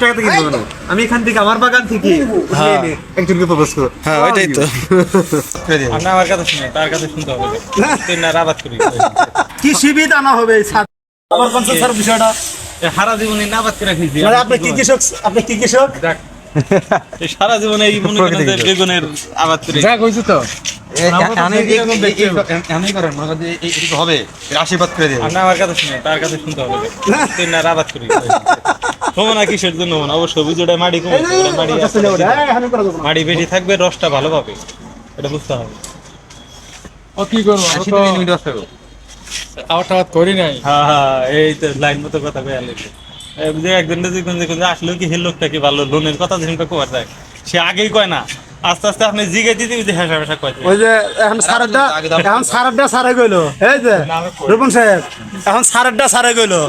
টাকাতে কিনবো কেন? আমি এখান থেকে আমার বাগান থেকে হ্যাঁ। একজনকে প্রপোজ করো। হ্যাঁ ওইটাই তো। আপনি আমার কথা শুনে তার কথা শুনতে হবে। তুই না আবাদ করি। কৃষিবিদ আনা হবে আমার স্যার বিষয়টা সারা জীবনে না করে মানে আপনি কি কৃষক? আপনি কি কৃষক? দেখ, সারা জীবনে এই মনে করেন যে বেগুনের আবাদ করে। যা কইছি তো। হবে। আশীর্বাদ করে দেবে। আমার কথা শুনে তার কথা শুনতে হবে। তুই না আবাদ করি। কিসের জন্য বুঝোটা মাটি কমে মাটি মাটি বেশি থাকবে রসটা ভালো পাবে। এটা বুঝতে হবে। ও কি করব? করি নাই। হ্যাঁ হ্যাঁ এই তো লাইন মতো কথা কয়ে আলে যে একদিন যে কোন যে আসলে কি হে লোকটা কি ভালো? লোনের কথা যেটা কোয়ার যায়। সে আগেই কয় না। আস্তে আস্তে আপনি জিগে দিতে হ্যাঁ হ্যাঁ কয় ওই যে এখন সারেরটা এখন সারেরটা সারে গইলো এই যে রূপন সাহেব এখন সারেরটা সারে গইলো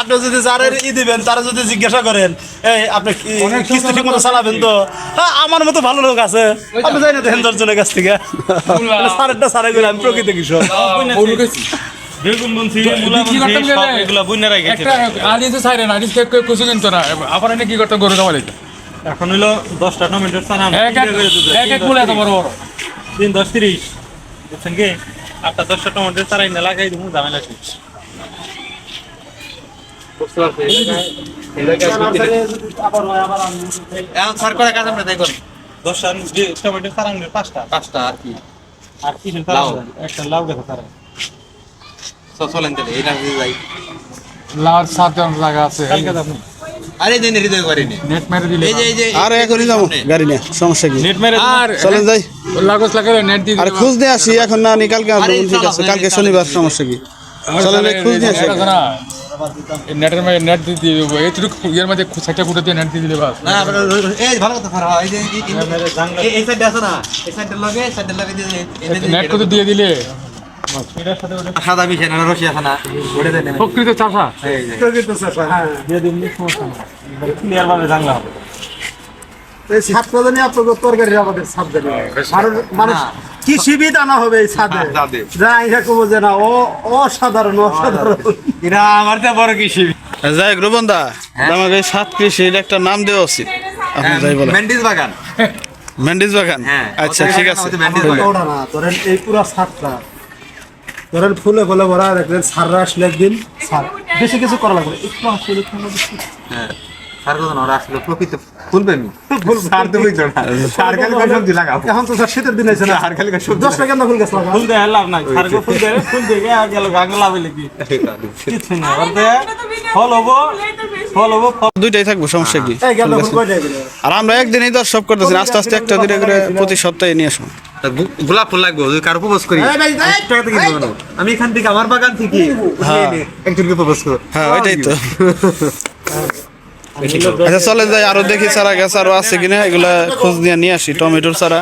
আপনি যদি যারের ই দিবেন তারা যদি জিজ্ঞাসা করেন এই আপনি কিস্তি ঠিক মতো চালাবেন তো? হ্যাঁ আমার মতো ভালো লোক আছে। আপনি যাই না দেখেন দশজনের কাছ থেকে। সারেরটা সারে গেলে আমি প্রকৃত কৃষক। না না এখন হইল দশটা টমেটোর চারা এক এক এক এক মুলে এত বড় বড়। তিন দশ তিরিশ। বুঝছেন কি? আটটা দশটা টমেটোর চারা এনে লাগাই দিব ঝামেলা এখন সার করে কাজ আমরা দেখুন? দশটা যে টমেটোর পাঁচটা। পাঁচটা আর কি? আর কিসের একটা লাউ গাছের চারা চলেন তাহলে এটা যাই। লাল সাত জন আছে। কালকে তো আপনি আরে দিন হৃদয় করিনি নেট মেরে দিলে এই যে এই যে আর এখনই যাব গাড়ি নিয়ে সমস্যা কি? নেট মেরে আর চলেন যাই। লাগস নেট দিয়ে আর খুঁজ দিয়ে আসি এখন না নি কালকে আসব আরে ঠিক আছে চলো, কালকে শনিবার সমস্যা কি? নেটের মধ্যে নেট দিয়ে দিয়ে এইটুকু ইয়ের মধ্যে সাইডটা ফুটে দিয়ে নেট দিয়ে দিলে বাস। না এই ভালো কথা ফারা এই যে এই- সাইডে আছে না এই সাইডের লগে এই লগে দিয়ে নেট কত দিয়ে দিলে। সাদা বিছানা রশি আছে না ওটা দেন প্রকৃত চাষা। এই যে। দিয়ে দিন সমস্যা নেই। ক্লিয়ার ভাবে জানলা হবে। এই ছাদ প্রদানে আপনাদের তরকারি আমাদের ছাদ দেবে। মানুষ না। কৃষিবিদ আনা হবে এই ছাদে? হ্যাঁ, ছাদে। যা এটা কবো যে না ও অসাধারণ অসাধারণ। এরা আমার তো বড় কৃষি যাই হোক রোবন্দা আমাকে সাত কৃষির একটা নাম দেওয়া উচিত। আপনি যাই বলেন। মেন্ডিস বাগান। ম্যান্ডিস বাগান? হ্যাঁ আচ্ছা ঠিক আছে। মেন্ডিস বাগান। ধরেন এই পুরো ছাদটা ধরেন ফুলে ফুলে ভরা দেখলেন সাররা আসলে একদিন সার বেশি কিছু করা লাগবে একটু আসলে হ্যাঁ। দিন দশ দুইটাই থাকব সমস্যা কি? আর আমরা একদিনই তো সব করতেছি আস্তে আস্তে একটা করে করে প্রতি সপ্তাহে নিয়ে আসব। গোলাপ ফুল লাগবে যদি কারও প্রপোজ করি? আমি এখান থেকে আমার বাগান থেকে হ্যাঁ। একজনকে প্রপোজ করো। হ্যাঁ ওইটাই তো। আচ্ছা চলে যাই আরও দেখি চারা গাছ আরও আছে কিনা এগুলা খোঁজ নিয়ে নিয়ে আসি টমেটোর চারা।